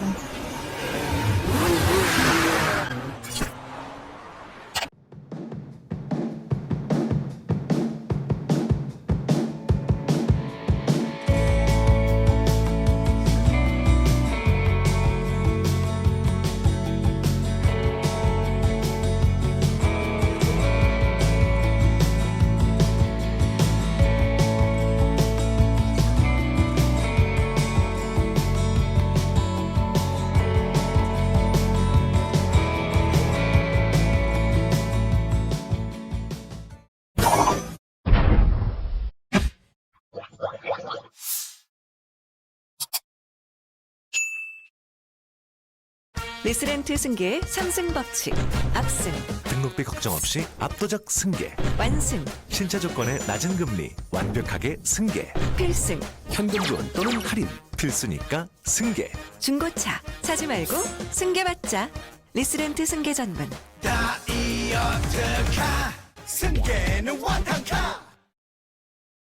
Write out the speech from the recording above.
嗯。 리스렌트 승계의 3승 법칙 압승. 등록비 걱정 없이 압도적 승계. 완승. 신차 조건의 낮은 금리 완벽하게 승계. 필승. 현금 지원 또는 할인. 필수니까 승계. 중고차 사지 말고 승계받자. 리스렌트 승계 전문. 다이어트 카 승계는 원탕카